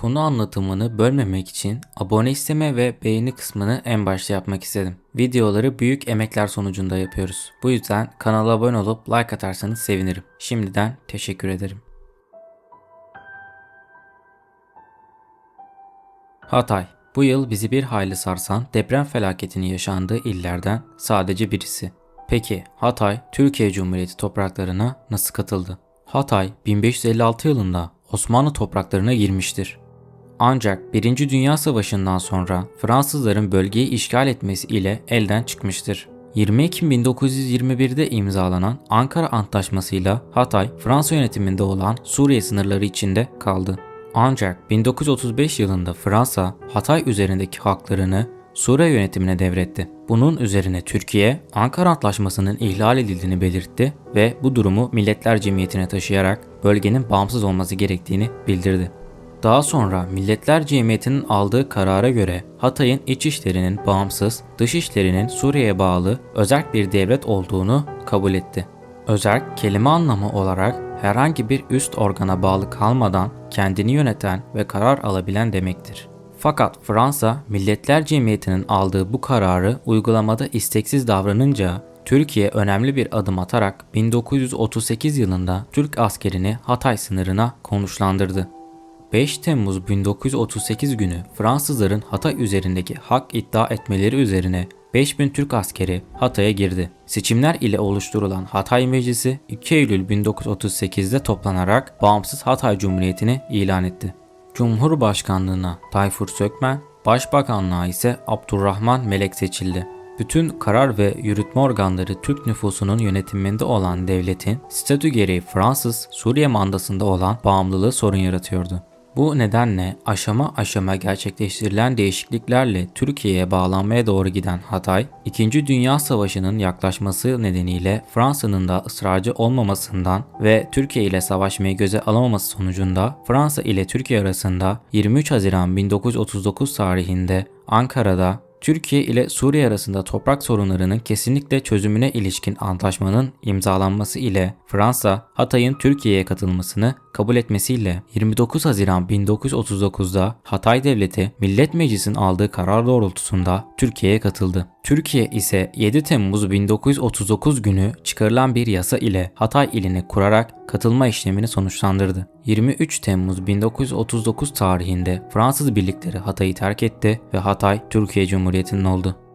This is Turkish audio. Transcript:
Konu anlatımını bölmemek için abone isteme ve beğeni kısmını en başta yapmak istedim. Videoları büyük emekler sonucunda yapıyoruz. Bu yüzden kanala abone olup like atarsanız sevinirim. Şimdiden teşekkür ederim. Hatay bu yıl bizi bir hayli sarsan deprem felaketinin yaşandığı illerden sadece birisi. Peki Hatay Türkiye Cumhuriyeti topraklarına nasıl katıldı? Hatay 1556 yılında Osmanlı topraklarına girmiştir. Ancak 1. Dünya Savaşı'ndan sonra Fransızların bölgeyi işgal etmesi ile elden çıkmıştır. 20 Ekim 1921'de imzalanan Ankara Antlaşması'yla Hatay, Fransa yönetiminde olan Suriye sınırları içinde kaldı. Ancak 1935 yılında Fransa, Hatay üzerindeki haklarını Suriye yönetimine devretti. Bunun üzerine Türkiye, Ankara Antlaşması'nın ihlal edildiğini belirtti ve bu durumu Milletler Cemiyeti'ne taşıyarak bölgenin bağımsız olması gerektiğini bildirdi. Daha sonra Milletler Cemiyeti'nin aldığı karara göre Hatay'ın iç işlerinin bağımsız, dış işlerinin Suriye'ye bağlı özerk bir devlet olduğunu kabul etti. Özerk kelime anlamı olarak herhangi bir üst organa bağlı kalmadan kendini yöneten ve karar alabilen demektir. Fakat Fransa Milletler Cemiyeti'nin aldığı bu kararı uygulamada isteksiz davranınca Türkiye önemli bir adım atarak 1938 yılında Türk askerini Hatay sınırına konuşlandırdı. 5 Temmuz 1938 günü Fransızların Hatay üzerindeki hak iddia etmeleri üzerine 5000 Türk askeri Hatay'a girdi. Seçimler ile oluşturulan Hatay Meclisi 2 Eylül 1938'de toplanarak bağımsız Hatay Cumhuriyeti'ni ilan etti. Cumhurbaşkanlığına Tayfur Sökmen, Başbakanlığa ise Abdurrahman Melek seçildi. Bütün karar ve yürütme organları Türk nüfusunun yönetiminde olan devletin statü gereği Fransız Suriye mandasında olan bağımlılığı sorun yaratıyordu. Bu nedenle aşama aşama gerçekleştirilen değişikliklerle Türkiye'ye bağlanmaya doğru giden Hatay, 2. Dünya Savaşı'nın yaklaşması nedeniyle Fransa'nın da ısrarcı olmamasından ve Türkiye ile savaşmayı göze alamaması sonucunda Fransa ile Türkiye arasında 23 Haziran 1939 tarihinde Ankara'da Türkiye ile Suriye arasında toprak sorunlarının kesinlikle çözümüne ilişkin antlaşmanın imzalanması ile Fransa, Hatay'ın Türkiye'ye katılmasını kabul etmesiyle 29 Haziran 1939'da Hatay Devleti Millet Meclisi'nin aldığı karar doğrultusunda Türkiye'ye katıldı. Türkiye ise 7 Temmuz 1939 günü çıkarılan bir yasa ile Hatay ilini kurarak katılma işlemini sonuçlandırdı. 23 Temmuz 1939 tarihinde Fransız birlikleri Hatay'ı terk etti ve Hatay Türkiye Cumhuriyeti'nin oldu.